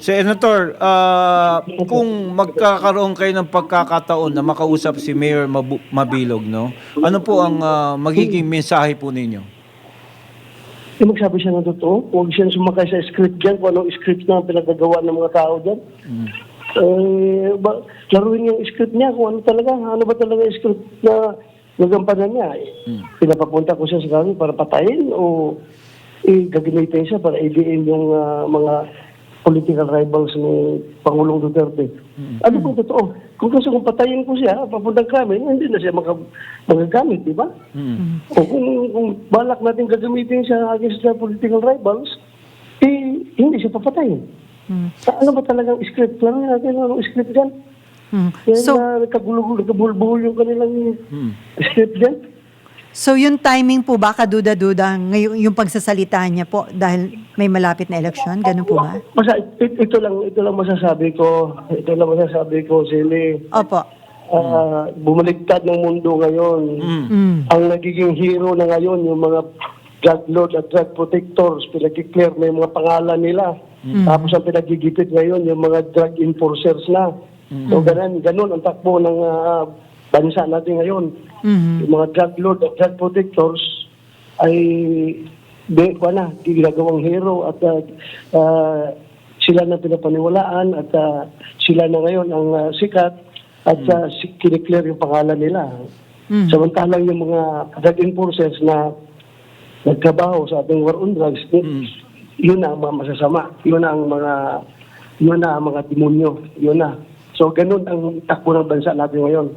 Senator, ah, kung magkakaroon kayo ng pagkakataon na makausap si Mayor Mabu- Mabilog, no? Ano po ang ah, magiging mensahe po ninyo? Eh, magsabi siya ng totoo. Huwag siya sumakay sa script dyan, kung anong script na pinagagawa ng mga tao dyan. Eh, ba, laruin yung script niya kung ano talaga, ano ba talaga yung script na nagampanan niya. Eh, Pinapapunta ko siya sa kami para patayin o eh, gagamitin siya para idiin yung ah, mga political rivals ni Pangulong Duterte. Ano po totoo? Kung gusto kong patayin ko siya, papuntang kami, hindi na siya maka, magagamit, di ba? Mm. O kung, kung balak natin gagamitin siya against the political rivals, eh, hindi siya papatayin. Hmm. Ano ba talagang script? Laro natin anong script dyan. Hmm. Kaya So, na nagkagulugulo, nagkabulbuhol yung kanilang Mm. script dyan. So yung timing po ba, kaduda-duda, ngayon yung pagsasalita niya po dahil may malapit na eleksyon? Ganun po ba? Basta it- ito lang ito lang masasabi ko, ito lang masasabi ko, Sili. Opo. Ah, bumaliktad ng mundo ngayon. Mm. Mm. Ang nagiging hero na ngayon, yung mga drug lords at drug protectors, pinag-declare na yung mga pangalan nila. Tapos ang pinagigipit ngayon, yung mga drug enforcers na. So ganun, ganun ang takbo ng ah, bansa natin ngayon. Mhm. Yung mga drug lords at drug protectors ay di, na, ginagawang hero at ah, ah, sila na pinapaniwalaan at ah, sila na ngayon ang ah, sikat at uh, kiniklear yung pangalan nila. Mhm. Samantalang yung mga drug enforcers na nagtrabaho sa ating war on drugs, yun na ang mga masasama. Yun na ang mga yun na ang mga demonyo. Yun na. So ganun ang takbo ng bansa natin ngayon.